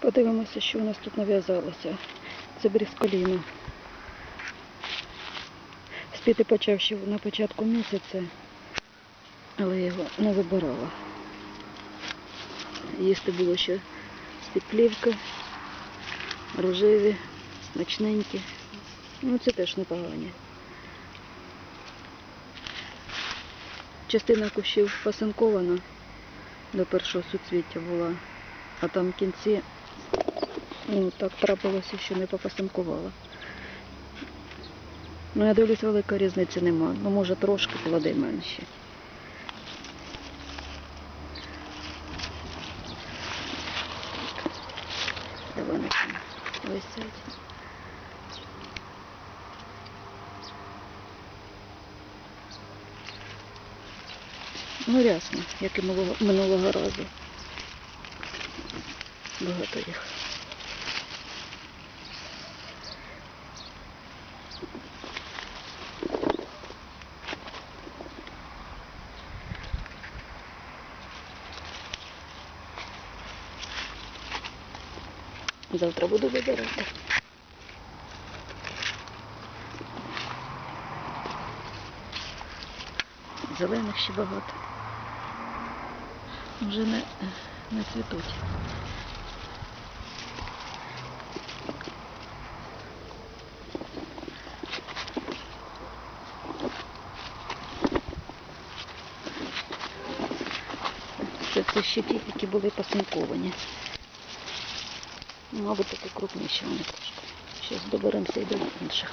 Подивимося, що у нас тут нав'язалося. Це брісколіно. Спіти почав ще на початку місяця, але я його не вибирала. Їсти було ще з-під рожеві, смачненькі. Ну, це теж непогані. Частина кущів пасинкована до першого суцвіття була, а там кінці ну, так трапилося, що не попасинкувала. Ну, я дивлюсь, великої різниці нема. Ну, може, трошки плоди менші. Давай на цьому висять. Ну, рясно, як і минулого разу. Багато їх. Завтра буду вибирати. Зелених ще багато. Вже не, не цвітуть. Це, це ще ті, які були пасинковані. Ну, Мабуть, такі крупніші вони трошки. Щось доберемося і до інших.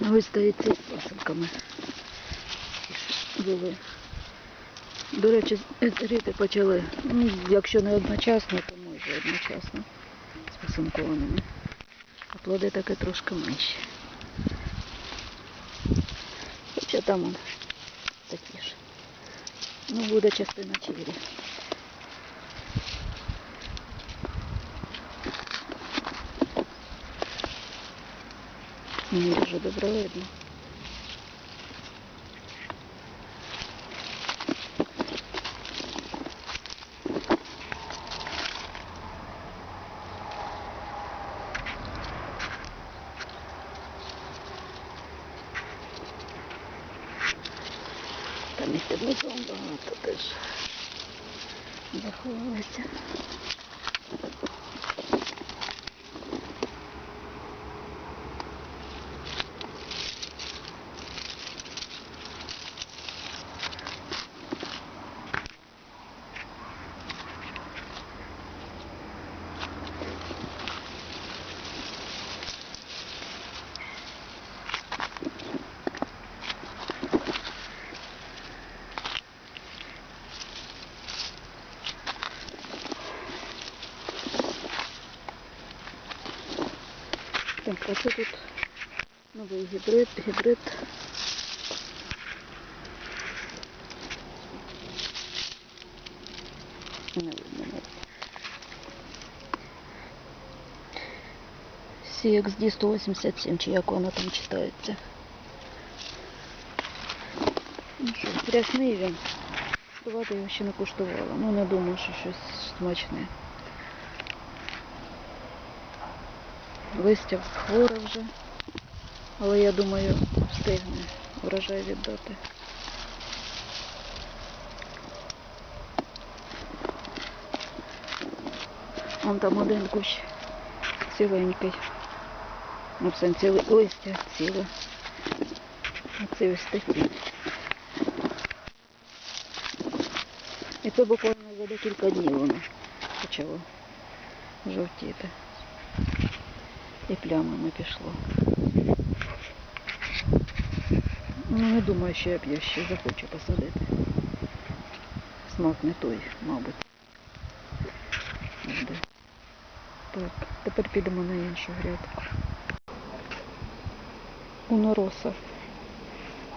Ось стоїть з пасинками. Були. До речі, ріти почали, ну, якщо не одночасно, то може одночасно з пасинкованими. А плоди таки трошки менші. Хоча там он такі ж. Ну, буде частина чирі. Дуже добре видно. Там і під низом багато теж заховалися. Так, а це тут новий гібрид, гібрид. Не видно навіть. CXD 187, чи як воно там читається. Ну що, рясний він. Куштувати його ще не куштувала. Ну не думаю, що щось смачне. Листя хворе вже, але я думаю, встигне врожай віддати. Вон там один кущ ціленький. Ну, в сенсі ли- листя ціле. Оце ось такі. І це буквально за декілька днів воно почало жовтіти. І плямами пішло. Ну, не думаю, що я б її ще захочу посадити. Смак не той, мабуть. Так, тепер підемо на іншу грядку. Унороса.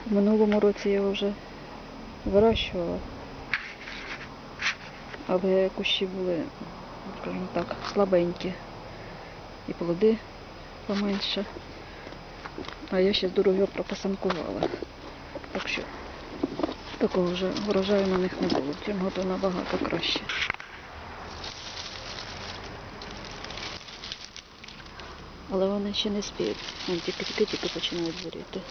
В минулому році я вже вирощувала. Але кущі були, скажімо так, слабенькі. І плоди поменше. А я ще здоров'я пропасанкувала. Так що такого вже врожаю на них не було. В то набагато краще. Але вони ще не спіють. Вони тільки-тільки починають зріти.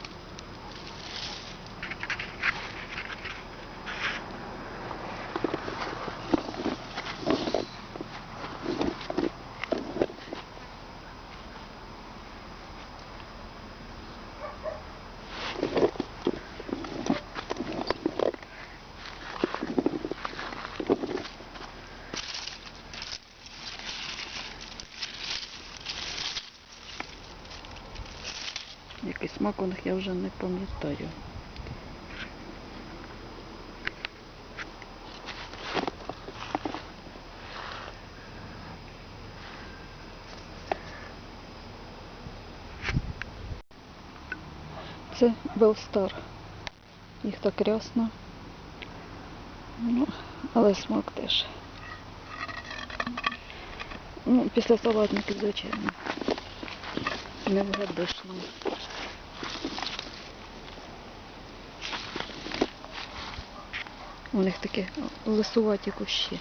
Них я вже не пам'ятаю. Це Белстар. Їх так рясно. Ну, але смак теж. Ну, після салатників, звичайно. Не вгадиш нам. У них такі лисуваті кущі.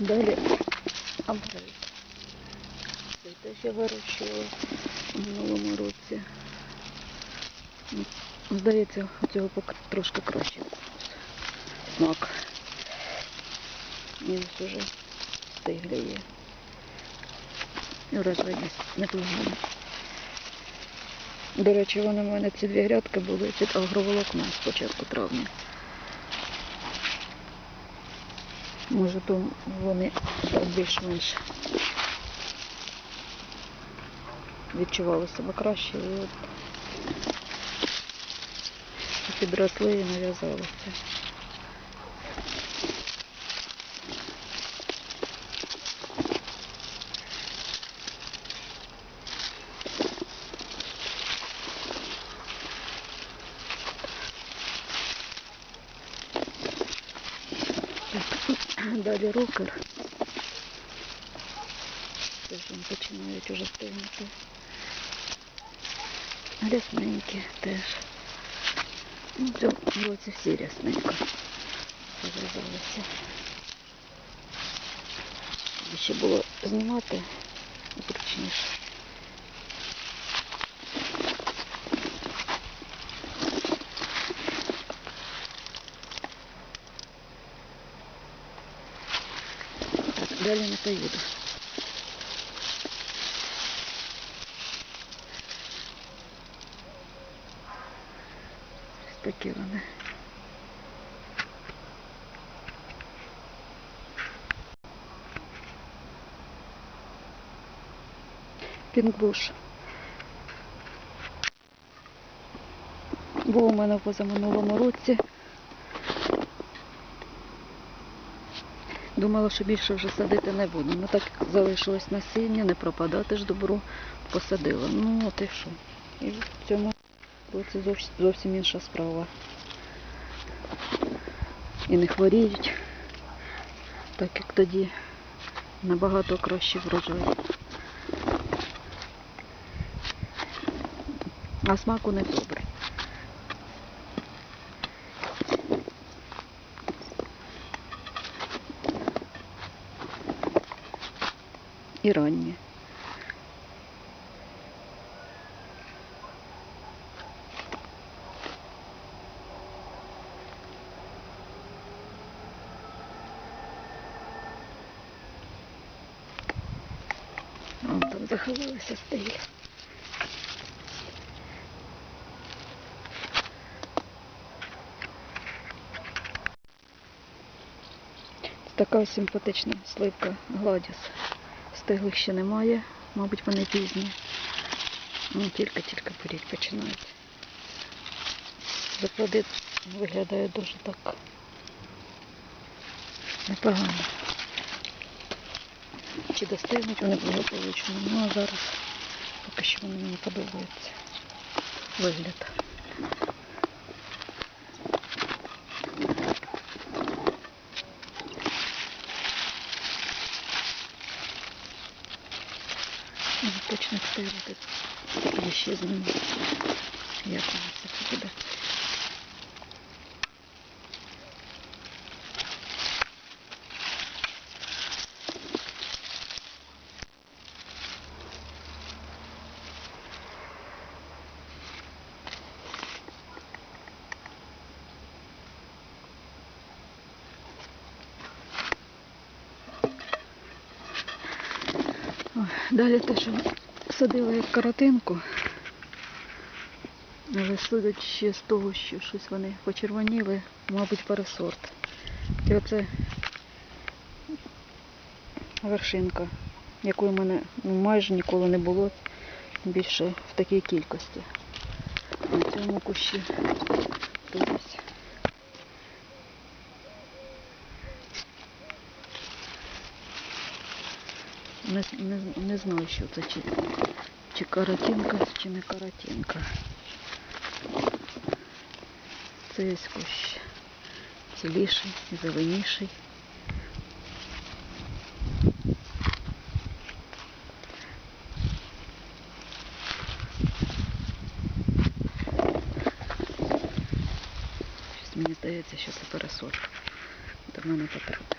Далі абрейт. Теж я вирощувала у минулому році. Здається, у цього трошки краще смак. Він ось уже стиглює. І врожайність непогана. До речі, вони в мене ці дві грядки були під агроволокном з початку травня. Може, то вони більш-менш відчували себе краще і от підросли і нав'язалися. Так, Далі рокер. Теж вони починають уже стигнути. Рясненькі теж. Ну, в цьому році всі рясненько зав'язалися. Ще було знімати зручніше. Так, далі не поїду. Такі вони. Пінгбуш. Був у мене в позаминулому році. Думала, що більше вже садити не буду. Ну так залишилось насіння, не пропадати ж добро, посадила. Ну от і що. І в цьому бо це зовсім, інша справа. І не хворіють, так як тоді набагато краще врожай. А смаку не добре. І раннє. Там заховалися стилі. Така симпатична сливка Гладіс. Стиглих ще немає, мабуть, вони пізні. Ну, тільки-тільки поріть починають. Заклади виглядає дуже так непогано. Чи достигнуть вони благополучно. Ну а зараз поки що вони мені подобаються. Вигляд. Ну, Точно встигнути. Я ще з ним. Як воно це буде. Далі те, що садила як каротинку. Але судячи з того, що щось вони почервоніли, мабуть, пересорт. І оце вершинка, якої в мене майже ніколи не було більше в такій кількості. На цьому кущі тут знаю, що це, чи, чи каротинка, чи не каротинка. Це є кущ ціліший, зеленіший. Щось мені здається, що це пересорт. До мене потрапив. потрапив.